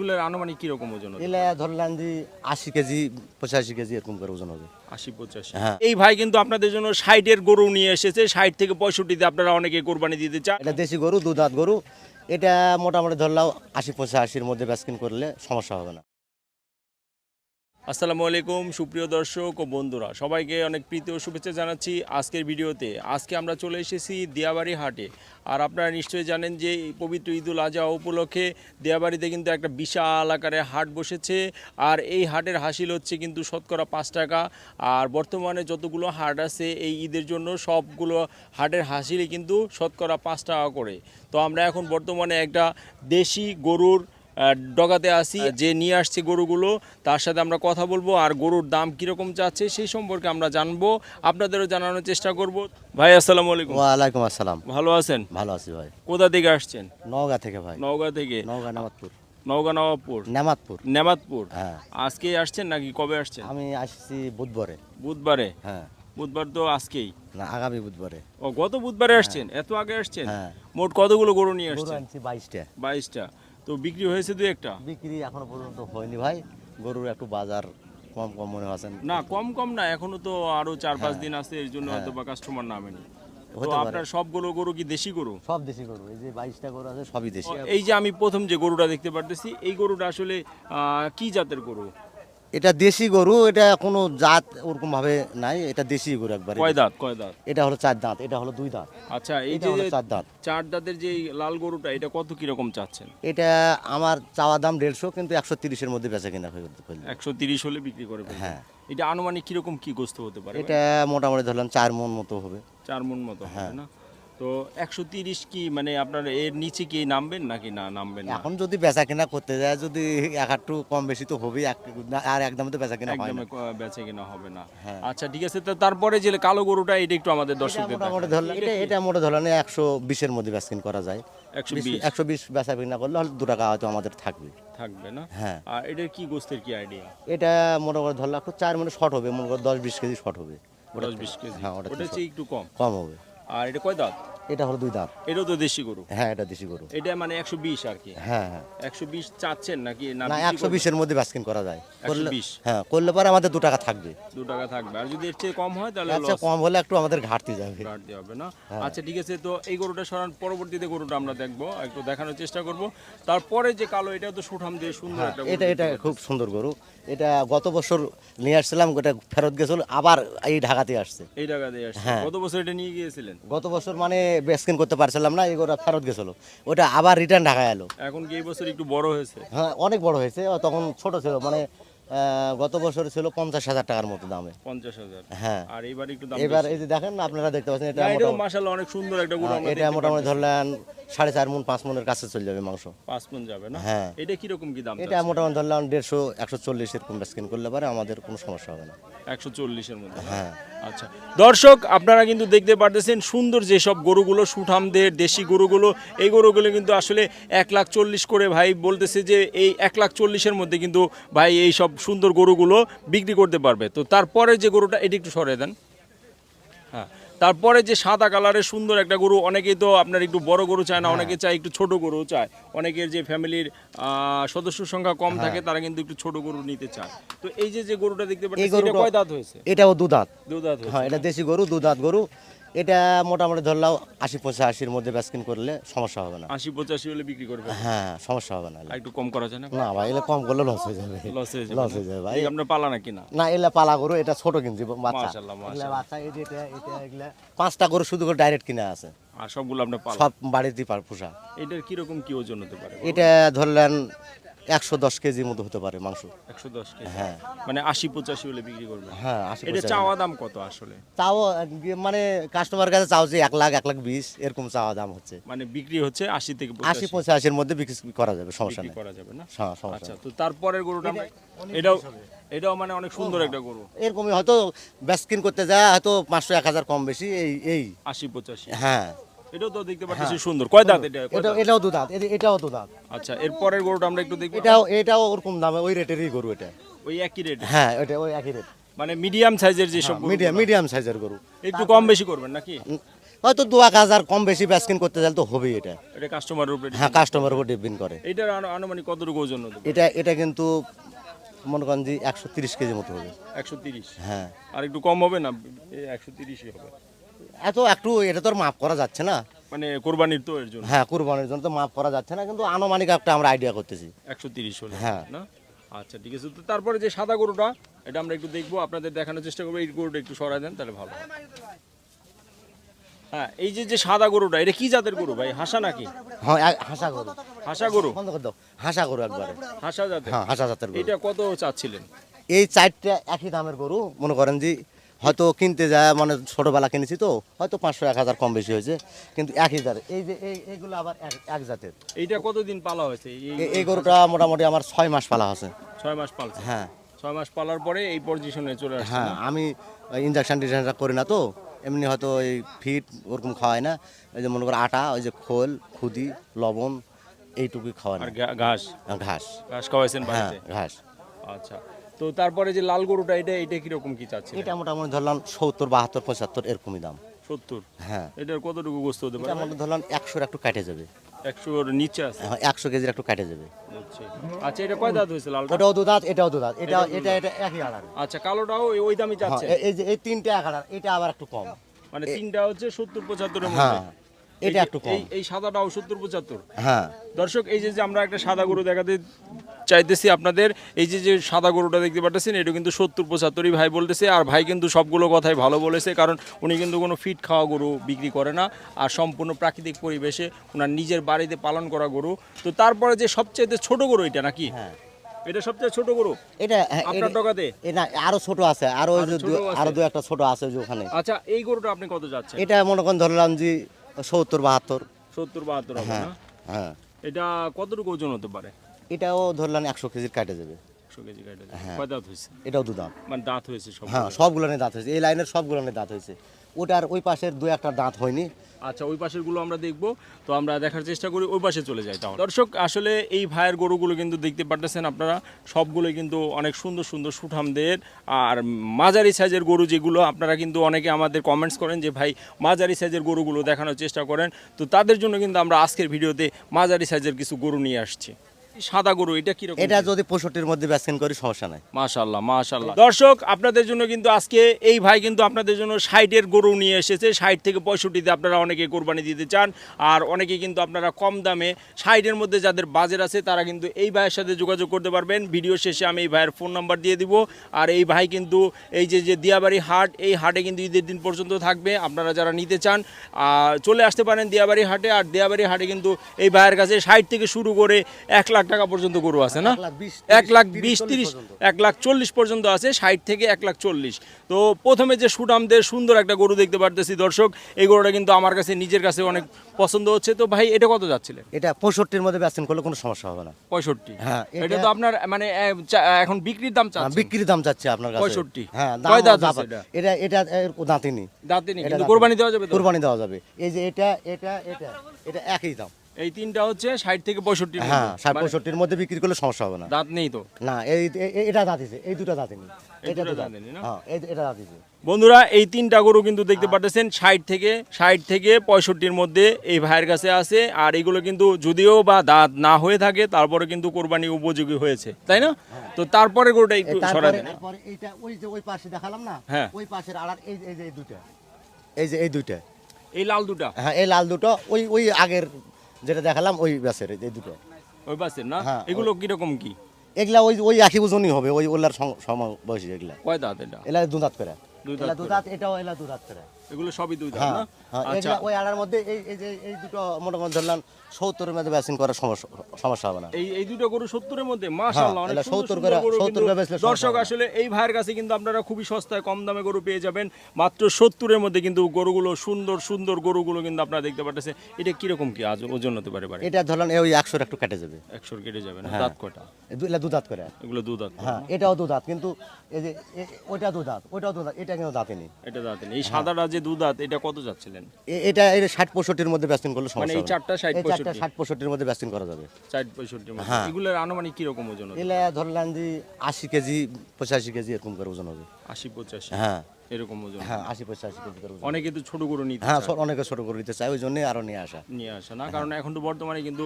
এগুলোর আনুমানিক কীরকম ওজন হবে এলা ধরলাম যে আশি কেজি পঁচাশি কেজি এরকম করে ওজন হবে। আশি পঁচাশি। হ্যাঁ। এই ভাই কিন্তু আপনাদের জন্য ষাটের গরু নিয়ে এসেছে। ষাট থেকে পঁয়ষট্টিতে আপনারা অনেকে কোরবানি দিতে চান। এটা দেশি গরু দুধাত গরু। এটা মোটামুটি ধরলাম আশি পঁচাশির মধ্যে ব্যাসকিন করলে সমস্যা হবে না। আসসালামু আলাইকুম, সুপ্রিয় দর্শক ও বন্ধুরা, সবাইকে অনেক প্রীতি ও শুভেচ্ছা জানাচ্ছি আজকের ভিডিওতে। আজকে আমরা চলে এসেছি দিয়াবাড়ি হাটে। আর আপনারা নিশ্চয়ই জানেন যে পবিত্র ঈদুল আজহা উপলক্ষে দিয়াবাড়িতে কিন্তু একটা বিশাল আকারে হাট বসেছে। আর এই হাটের হাসিল হচ্ছে কিন্তু শতকরা পাঁচ টাকা। আর বর্তমানে যতগুলো হাট আছে, এই ঈদের জন্য সবগুলো হাটের হাসিলই কিন্তু শতকরা পাঁচ টাকা করে। তো আমরা এখন বর্তমানে একটা দেশি গরুর ডগাতে আসি যে নিয়ে আসছে গরুগুলো তার সাথে আমরা কথা বলব আর গরুর দাম কীরকম যাচ্ছে সেই সম্পর্কে আমরা জানব। আপনাদেরও জানানোর চেষ্টা করব। ভাই আসসালামু আলাইকুম। ওয়ালাইকুম আসসালাম। ভালো আছেন? ভালো আছি ভাই। কোথা থেকে আসছেন? নওগাঁ থেকে ভাই। নওগাঁ থেকে? নওগাঁ নেমাতপুর নওগাঁ নবাবপুর নেমাতপুর নেমাতপুর হ্যাঁ। আজকে আসছেন নাকি কবে আসছেন? আমি আসছি বুধবারে। বুধবারে? হ্যাঁ। বুধবার তো আজকেই। না আগামী বুধবারে। ও গত বুধবারে আসছেন? এত আগে আসছেন? হ্যাঁ। মোট কতগুলো গরু নিয়ে আসছেন? আনছি বাইশটা। বাইশটা। তো বিক্রি হয়েছে দু একটা? বিক্রি এখনও পর্যন্ত হয়নি ভাই। গরুর একটু বাজার কম কম মনে হচ্ছেন না কম কম না এখনও তো আরও চার পাঁচ হ্যাঁ। দিন আছে এর জন্য হয়তো বা কাস্টমার নামেনি। তো হতে পারে। আপনার সবগুলো গরু কি দেশি গরু? সব দেশি গরু এই যে বাইশটা গরু আছে সবই দেশি। এই যে আমি প্রথম যে গরুটা দেখতে পারতেছি এই গরুটা আসলে আহ, কি জাতের গরু? এটা দেশি গরু এটা কোনো জাত ওরকম ভাবে নাই এটা দেশি গরু একবারে। কয় দাঁত কয় দাঁত? এটা হলো চার দাঁত এটা হলো দুই দাঁত। আচ্ছা এই যে চার দাঁত। চার দাঁতের যে লাল গরুটা এটা কত কীরকম চাচ্ছেন? এটা আমার চাওয়া দাম দেড়শো কিন্তু একশো তিরিশের মধ্যে বেচা কিনা হয়ে একশো তিরিশ হলে বিক্রি করে। হ্যাঁ। এটা আনুমানিক কীরকম কি গোস্ত হতে পারে? এটা মোটামুটি ধরলাম চার মন মতো হবে। চার মন মতো হবে হ্যাঁ। না? তো একশো তিরিশ কি মানে আপনার এর নিচে কি নামবেন নাকি না নামবেন না? এখন যদি বেচা কিনা করতে যায় যদি এক একটু কম বেশি তো হবেই এক না- আর একদমে তো বেচা কিনা হয় একদমে না। ক- বেচে কিনা হবে না। হ্যাঁ। আচ্ছা ঠিক আছে তো তারপরে যে কালো গরুটা এটা একটু আমাদের দর্শকদের মোটামুটি ধরলাম এটা এটা মোটা ধরলাম একশো বিশের মধ্যে বেচা কিনা করা যায়। একশো বিশ একশো বিশ বেচা কিনা করলে দু টাকা হয়তো আমাদের থাকবে। থাকবে না? হ্যাঁ। আর এটার কি গোস্তের কি আইডিয়া এটা মোটামুটি ধরলাম একটু চার মনে শর্ট হবে মনে করো দশ বিশ কেজি শর্ট হবে। ওটা দশ বিশ কেজি। হ্যাঁ ওটা একটু কম? কম হবে। আর এটা কয় দাঁত? এটা হলো দুই দাঁত। এটাও তো দেশি গরু? হ্যাঁ এটা দেশি গরু। এটা মানে একশো বিশ আর কি? হ্যাঁ হ্যাঁ। একশো বিশ চাচ্ছেন নাকি না একশো বিশের মধ্যে করা যায়। করলে 120 হ্যাঁ করলে পরে আমাদের দু টাকা থাকবে। দু টাকা থাকবে। আর যদি এর চেয়ে কম হয় তাহলে আচ্ছা কম হলে একটু আমাদের ঘাটতি যাবে। কাটতে হবে না? হ্যাঁ। আচ্ছা ঠিক আছে তো এই গরুটা সরান পরবর্তীতে গরুটা আমরা দেখব একটু দেখানোর চেষ্টা করব। তারপরে যে কালো এটা তো সুঠাম দিয়ে সুন্দর একটা হ্যাঁ, এটা এটা খুব সুন্দর গরু। এটা গত বছর নিয়ে আসছিলাম ওটা ফেরত গেছিল আবার এই ঢাকাতে আসছে। এই দিয়ে আসছে। হ্যাঁ। গত বছর এটা নিয়ে গিয়েছিলেন? গত বছর মানে ব্যাসকিন করতে পারছিলাম না এগুলো ফেরত গেছিল। ওটা আবার রিটার্ন ঢাকায় এলো। এখন কি বছর একটু বড় হয়েছে? হ্যাঁ অনেক বড় হয়েছে। তখন ছোট ছিল মানে গত বছর ছিল পঞ্চাশ হাজার টাকার মতো দামে। পঞ্চাশ হাজার। হ্যাঁ। আর এবার একটু এবার এই যে দেখেন আপনারা দেখতে পাচ্ছেন এটা মাশাআল্লাহ অনেক সুন্দর একটা গরু হ্যাঁ, এটা মোটামুটি ধরলেন সাড়ে চার মন পাঁচ মনের কাছে চলে যাবে মাংস। পাঁচ মন যাবে না? হ্যাঁ। এটা কীরকম কি দাম এটা মোটামুটি ধরলাম দেড়শো একশো চল্লিশ এরকম স্কিন করলে পারে আমাদের কোনো সমস্যা হবে না। একশো চল্লিশের মধ্যে হ্যাঁ। আচ্ছা। দর্শক আপনারা কিন্তু দেখতে পারতেছেন সুন্দর যেসব গরুগুলো সুঠামদের দেশি গরুগুলো এই গরুগুলো কিন্তু আসলে এক লাখ চল্লিশ করে ভাই বলতেছে যে এই এক লাখ চল্লিশের মধ্যে কিন্তু ভাই এই সব সুন্দর গরুগুলো বিক্রি করতে পারবে। তো তারপরে যে গরুটা এটি একটু সরিয়ে দেন। হ্যাঁ তারপরে যে সাদা কালারের সুন্দর একটা গরু অনেকেই তো আপনার একটু বড় গরু চায় না হ্যাঁ। অনেকে চায় একটু ছোট গরু চায়। অনেকের যে ফ্যামিলির সদস্য সংখ্যা কম হ্যাঁ। থাকে তারা কিন্তু একটু ছোট গরু নিতে চায়। তো এই যে যে গরুটা দেখতে পাচ্ছেন এটা কয় দাঁত হয়েছে? এটাও দু দাঁত দু দাঁত হ্যাঁ এটা দেশি গরু দু দাঁত গরু। এটা মোটামুটি ধরলাম আশি পঁচাশির মধ্যে ব্যাসকিন করলে সমস্যা হবে না। আশি পঁচাশি হলে বিক্রি করবে? হ্যাঁ সমস্যা হবে না একটু কম করা যায় না? না ভাই এলে কম করলে লস হয়ে যাবে। লস হয়ে যাবে লস হয়ে যাবে ভাই। আপনার পালা নাকি না? না এলে পালা গরু এটা ছোট কিনছি বাচ্চা। এগুলা বাচ্চা এই যে এটা এটা এগুলা। পাঁচটা গরু শুধু করে ডাইরেক্ট কিনে আছে। আর সবগুলো আপনার পালা? সব বাড়িতেই পার পোষা। এটার কীরকম কি ওজন হতে পারে? এটা ধরলেন একশো দশ কেজির মতো হতে পারে মাংস। একশো দশ কেজি? হ্যাঁ। মানে আশি পঁচাশি হলে বিক্রি করবে হ্যাঁ আশি এটা চাওয়া দাম কত আসলে? তাও মানে কাস্টমার কাছে চাও যে এক লাখ এক লাখ বিশ এরকম চাওয়া দাম হচ্ছে। মানে বিক্রি হচ্ছে আশি থেকে আশি পঁচাশি পঁচাশির মধ্যে বিক্রি করা যাবে সমস্যা নেই। করা যাবে না? হ্যাঁ, সমস্যা আচ্ছা তো তারপরের গরুটা এটাও এটাও মানে অনেক সুন্দর একটা গরু। এরকমই হয়তো ব্যাসকিন করতে যায় হয়তো পাঁচশো এক হাজার কম বেশি এই এই। আশি পঁচাশি। হ্যাঁ। এটাও তো দেখতে পাচ্ছি সুন্দর। কয় দাঁত? এটা এটা এটাও দু দাঁত। এটাও দু দাঁত। আচ্ছা এর পরের গরুটা আমরা একটু দেখব। এটাও এটাও ওরকম দামে ওই রেটেরই গরু এটা। ওই একই রেট? হ্যাঁ ওইটা ওই একই রেট। মানে মিডিয়াম সাইজের যেসব গরু মিডিয়াম মিডিয়াম সাইজের গরু। একটু কম বেশি করবেন নাকি? হয়তো দু এক হাজার কম বেশি ব্যাসকিন করতে চাইলে তো হবেই এটা। এটা কাস্টমারের উপরে হ্যাঁ কাস্টমার উপর ডিপেন্ড করে। এটার আনুমানিক কতটুকু ওজন এটা এটা কিন্তু মনে করেন যে একশো তিরিশ কেজি মতো হবে। একশো তিরিশ? হ্যাঁ। আর একটু কম হবে না? একশো তিরিশই হবে। এত একটু এটা তো আর মাপ করা যাচ্ছে না। মানে কোরবানির তো এর জন্য। হ্যাঁ কুরবানির জন্য তো মাপ করা যাচ্ছে না কিন্তু আনুমানিক একটা আমরা আইডিয়া করতেছি। একশো তিরিশ হলে হ্যাঁ। না? আচ্ছা ঠিক আছে। তো তারপরে যে সাদা গরুটা এটা আমরা একটু দেখব আপনাদের দেখানোর চেষ্টা করব এই গরুটা একটু সরাই দেন তাহলে ভালো হ্যাঁ। এই যে যে সাদা গরুটা এটা কি জাতের গরু ভাই? হাসা নাকি? হ্যাঁ হাসা গরু। হাসা গরু? বন্ধ করে দাও। হাসা গরু একবারে। হাসা জাতের? হ্যাঁ হাসা জাতের গরু। এটা কত চাচ্ছিলেন? এই চারটা একই দামের গরু। মনে করেন যে হয়তো কিনতে যায় মানে ছোটোবেলা কিনেছি তো হয়তো পাঁচশো এক হাজার কম বেশি হয়েছে। কিন্তু একই জাতের এই যে এই এইগুলো আবার এক- জাতের। এইটা কতদিন পালা হয়েছে? এই গরুটা মোটামুটি আমার ছয় মাস পালা আছে ছয় মাস পালছে? হ্যাঁ। ছয় মাস পালার পরে এই পজিশনে চলে আসছে হ্যাঁ? আমি ইঞ্জেকশন টিনজেকশন করি না তো এমনি হয়তো এই ফিট ওরকম খাওয়াই না। ওই যে মনে করো আটা ওই যে খোল খুদি লবণ এইটুকুই খাওয়াই না। আর ঘাস? ঘাস। ঘাস খাওয়াইছেন হ্যাঁ ঘাস। আচ্ছা। তো তারপরে যে লাল গরুটা এটা এটা কীরকম কি চাচ্ছে এটা মোটামুটি ধরলাম সত্তর বাহাত্তর পঁচাত্তর এরকমই দাম। সত্তর? হ্যাঁ। এটার কতটুকু গোস্ত হতে পারে? মনে ধরলাম একশোর একটু কাটে যাবে। একশোর নিচে আছে? হ্যাঁ, একশো কেজির একটু কাটে যাবে। আচ্ছা। এটা কয় দাঁত হয়েছে লালটা? ওটাও দু দাঁত এটাও দু দাঁত। এটা এটা এটা একই আড়ার আচ্ছা কালোটাও ওই- দামই চাচ্ছে হ্যাঁ, এই যে এই তিনটে এক আড়ার এটা আবার একটু কম। মানে তিনটা হচ্ছে সত্তর পঁচাত্তরের হ্যাঁ। মধ্যে? এটা একটু কম। এই সাদাটাও সত্তর পঁচাত্তর। হ্যাঁ। দর্শক এই যে যে আমরা একটা সাদা গরু দেখাতে চাইতেছি আপনাদের এই যে যে সাদা গরুটা দেখতে পাচ্ছেন এটা কিন্তু সত্তর পঁচাত্তরই ভাই বলতেছে। আর ভাই কিন্তু সবগুলো কথাই ভালো বলেছে কারণ উনি কিন্তু কোনো ফিট খাওয়া গরু বিক্রি করে না আর সম্পূর্ণ প্রাকৃতিক পরিবেশে ওনার নিজের বাড়িতে পালন করা গরু। তো তারপরে যে সবচেয়ে ছোট গরু এটা নাকি? হ্যাঁ। এটা সবচেয়ে ছোট গরু? এটা হ্যাঁ, আপনার না আরও ছোট আছে আরও আরও দু- একটা ছোট আছে ওখানে। আচ্ছা এই গরুটা আপনি কত যাচ্ছেন? এটা মনে করেন ধরলাম যে সত্তর বাহাত্তর। সত্তর বাহাত্তর হবে হ্যাঁ না? হ্যাঁ। এটা কতটুকু ওজন হতে পারে? এটাও ধরলাম একশো কেজির কাটে যাবে। একশো কেজি কাটে যাবে। কয় দাঁত হয়েছে? এটাও দু দাঁত মানে দাঁত হয়েছে সব হ্যাঁ সবগুলো দাঁত হয়েছে। এই লাইনের সবগুলো দাঁত হয়েছে। ওটার ওই পাশের দু একটা দাঁত হয়নি। আচ্ছা ওই পাশেরগুলো আমরা দেখব। তো আমরা দেখার চেষ্টা করি, ওই পাশে চলে যাই তাহলে। দর্শক, আসলে এই ভাইয়ের গরুগুলো কিন্তু দেখতে পারতেছেন আপনারা। সবগুলোই কিন্তু অনেক সুন্দর সুন্দর সুঠামদের। আর মাঝারি সাইজের গরু যেগুলো, আপনারা কিন্তু অনেকে আমাদের কমেন্টস করেন যে, ভাই, মাঝারি সাইজের গরুগুলো দেখানোর চেষ্টা করেন। তো তাদের জন্য কিন্তু আমরা আজকের ভিডিওতে মাঝারি সাইজের কিছু গরু নিয়ে আসছি। সাদা গরু এটা কীরকম এটা যদি পঁয়ষট্টির মধ্যে ব্যাসকিন করি সমস্যা নাই। মাশাল্লাহ মাশাল্লাহ দর্শক আপনাদের জন্য কিন্তু আজকে এই ভাই কিন্তু আপনাদের জন্য ষাটের গরু নিয়ে এসেছে। ষাট থেকে পঁয়ষট্টিতে আপনারা অনেকে কোরবানি দিতে চান আর অনেকে কিন্তু আপনারা কম দামে ষাটের মধ্যে যাদের বাজেট আছে তারা কিন্তু এই ভাইয়ের সাথে যোগাযোগ করতে পারবেন। ভিডিও শেষে আমি এই ভাইয়ের ফোন নাম্বার দিয়ে দিব। আর এই ভাই কিন্তু এই যে যে দিয়াবাড়ি হাট এই হাটে কিন্তু ঈদের দিন পর্যন্ত থাকবে আপনারা যারা নিতে চান চলে আসতে পারেন দিয়াবাড়ি হাটে। আর দিয়াবাড়ি হাটে কিন্তু এই ভাইয়ের কাছে ষাট থেকে শুরু করে এক লাখ টাকা পর্যন্ত গরু আছে না? এক লাখ বিশ, তিরিশ। এক লাখ চল্লিশ পর্যন্ত আছে ষাট থেকে এক লাখ চল্লিশ। তো প্রথমে যে সুডামদের সুন্দর একটা গরু দেখতে পারতেছি দর্শক এই গরুটা কিন্তু আমার কাছে নিজের কাছে অনেক পছন্দ হচ্ছে। তো ভাই এটা কত যাচ্ছিলেন? এটা পঁয়ষট্টির মধ্যে ব্যাসকিন করলে কোনো সমস্যা হবে না। পঁয়ষট্টি? হ্যাঁ, এটা তো আপনার মানে এখন বিক্রির দাম হ্যাঁ, চাচ্ছেন। বিক্রির দাম চাচ্ছে আপনার কাছে। 65 হ্যাঁ এটা? এটা দাঁতিনি। দাঁতিনি। কোরবানি দেওয়া যাবে কোরবানি দেওয়া যাবে। এই যে এটা এটা এটা এটা একই দাম। এই তিনটা হচ্ছে ষাট থেকে পঁয়ষট্টি হ্যাঁ ষাট পঁয়ষট্টির মধ্যে বিক্রি করলে সমস্যা হবে না। দাঁত নেই তো। না এই এটা এই দুটো দাঁতিনি এই এটা তো দাঁত দাঁতিনি না? হ্যাঁ বন্ধুরা এই তিনটা গরু কিন্তু দেখতে হ্যাঁ। পাচ্ছেন ষাট থেকে ষাট থেকে পঁয়ষট্টির মধ্যে এই ভাইয়ের কাছে আছে। আর এগুলো কিন্তু যদিও বা দাঁত না হয়ে থাকে তারপরে কিন্তু কোরবানি উপযোগী হয়েছে তাই না? তো তারপরে গরুটা একটু হ্যাঁ। এই দেন। এইটা ওই যে ওই পাশে দেখালাম না? হ্যাঁ। ওই পাশের আড়ার এই এই যে দুটো এই যে এই দুটো এই লাল দুটা। হ্যাঁ এই লাল দুটো ওই ওই আগের যেটা দেখালাম ওই ব্যাসের এই দুটো। ওই ব্যাসের না? হ্যাঁ, এগুলো কীরকম কি? এগুলা ওই ওই একই ওজনই হবে ওই ওলার সম বয়সী এগুলা। কয় দাঁত এটা? এলা দুধাত করে। দুই দাঁত এলা করে। দুধাত এটাও এলা দুধাত করে। এগুলো সবই দুই দাঁত হ্যাঁ না? হ্যাঁ আচ্ছা। ওই আড়ার মধ্যে এই এই যে এই দুটো মোটামুটি ধরলাম সত্তরের মধ্যে করার সমস্যা সমস্যা হবে না। এই এই দুটো গরু সত্তরের মধ্যে মাশাআল্লাহ অনেক এলা সুন্দর 70 সুন্দর করে- গরু 70 কিন্তু করে বেচলে দর্শক আসলে এই ভাইয়ের কাছে কিন্তু আপনারা খুবই সস্তায় কম দামে গরু পেয়ে যাবেন। মাত্র সত্তরের মধ্যে কিন্তু গরুগুলো সুন্দর সুন্দর গরুগুলো কিন্তু আপনারা দেখতে পাচ্ছেন এটা কীরকম কি আজ ওজন হতে পারে পারে এটা ধরলাম ওই একশোর একটু কেটে যাবে। একশোর কেটে যাবে না? হ্যাঁ। দাঁত এই দু- দুধাত করে। এগুলো দু দাঁত হ্যাঁ এটাও দুধাত কিন্তু এই যে ওইটা দুধাত ওইটাও দুধাত এটা কিন্তু দাঁতে নেই। এটা দাঁত নেই। এই সাদাটা যে দু দাঁত এটা কত যাচ্ছিলেন? এটা এই ষাট পঁয়ষট্টির মধ্যে ব্যাসিং করলে সমস্যা মানে এই চারটা 60 এই চারটা 65 ষাট পঁয়ষট্টির মধ্যে ব্যাসিং করা যাবে। ষাট পঁয়ষট্টির মধ্যে। হ্যাঁ। এগুলোর আনুমানিক কীরকম ওজন হবে এলা ধরলাম যে আশি কেজি পঁচাশি কেজি এরকম করে ওজন হবে। আশি পঁচাশি। হ্যাঁ। এরকম ওজন। হ্যাঁ আশি পঁচাশি কেজি করে ওজন। অনেকে তো ছোট গরু নিতে হ্যাঁ। অনেকে ছোট করে দিতে চায় ওই জন্যই আরও নিয়ে আসা। নিয়ে আসা না? কারণ এখন তো বর্তমানে কিন্তু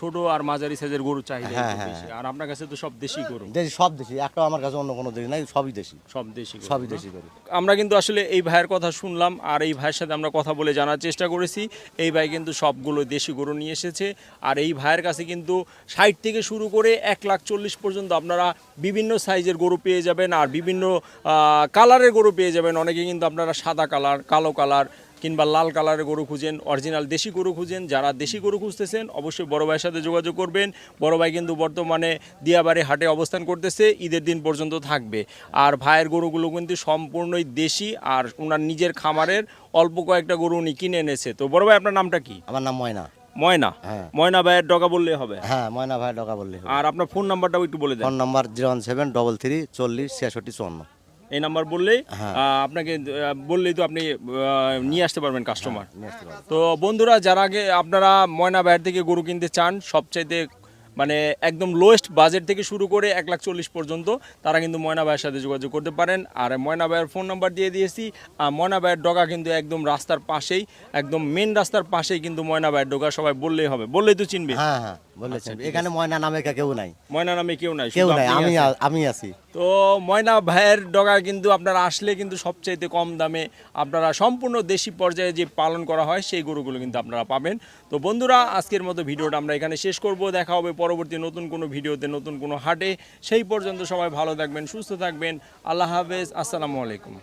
ছোট আর মাঝারি সাইজের গরুর চাহিদা হ্যাঁ, হ্যাঁ, বেশি। আর আপনার কাছে তো সব দেশি গরু। দেশি সব দেশি একটাও আমার কাছে অন্য কোনো দেশি নাই সবই দেশি। সব দেশি সবই দেশি করি আমরা কিন্তু আসলে এই ভাইয়ের কথা শুনলাম আর এই ভাইয়ের সাথে আমরা কথা বলে জানার চেষ্টা করেছি। এই ভাই কিন্তু সবগুলো দেশি গরু নিয়ে এসেছে আর এই ভাইয়ের কাছে কিন্তু ষাট থেকে শুরু করে এক লাখ চল্লিশ পর্যন্ত আপনারা বিভিন্ন সাইজের গরু পেয়ে যাবেন আর বিভিন্ন কালারের গরু পেয়ে যাবেন অনেকে কিন্তু আপনারা সাদা কালার কালো কালার কিংবা লাল কালারের গরু খুঁজেন অরিজিনাল দেশি গরু খুঁজেন। যারা দেশি গরু খুঁজতেছেন অবশ্যই বড় ভাইয়ের সাথে যোগাযোগ করবেন। বড় ভাই কিন্তু বর্তমানে দিয়াবাড়ি হাটে অবস্থান করতেছে ঈদের দিন পর্যন্ত থাকবে। আর ভাইয়ের গরুগুলো কিন্তু সম্পূর্ণই দেশি আর ওনার নিজের খামারের অল্প কয়েকটা গরু উনি কিনে এনেছে। তো বড় ভাই আপনার নামটা কি? আমার নাম ময়না। ময়না? হ্যাঁ। ময়না ভাইয়ের ডগা বললে হবে। হ্যাঁ ময়না ভাই ডকা বললে আর আপনার ফোন নাম্বারটাও একটু বলে দেন। Phone number zero one seven double three চল্লিশ ছিয়াষট্টি চুয়ান্ন। এই নাম্বার বললেই হ্যাঁ। আপনাকে বললেই তো আপনি নিয়ে আসতে পারবেন কাস্টমার পারব। তো বন্ধুরা যারা আগে আপনারা ময়না বাইর থেকে গরু কিনতে চান সবচাইতে মানে একদম লোয়েস্ট বাজেট থেকে শুরু করে এক লাখ চল্লিশ পর্যন্ত তারা কিন্তু ময়না ভাইয়ের সাথে যোগাযোগ করতে পারেন। আর ময়না ভাইয়ের ফোন নাম্বার দিয়ে দিয়েছি আর ময়না ভাইয়ের ডগা কিন্তু একদম রাস্তার পাশেই একদম মেন রাস্তার পাশেই কিন্তু ময়না ভাইয়ের ডগা সবাই বললেই হবে। বললেই তো চিনবে। হ্যাঁ হ্যাঁ। বলেছেন। এখানে ময়না নামে কেউ নাই। ময়না নামে কেউ নাই কেউ নাই আমি আমি আছি। তো ময়না ভাইয়ের ডগা কিন্তু আপনারা আসলে কিন্তু সবচাইতে কম দামে আপনারা সম্পূর্ণ দেশি পর্যায়ে যে পালন করা হয় সেই গরুগুলো কিন্তু আপনারা পাবেন। তো বন্ধুরা আজকের মতো ভিডিওটা আমরা এখানে শেষ করব। দেখা হবে পরবর্তী নতুন কোনো ভিডিওতে নতুন কোনো হাটে। সেই পর্যন্ত সবাই ভালো থাকবেন সুস্থ থাকবেন। আল্লাহ হাফেজ আসসালামু আলাইকুম।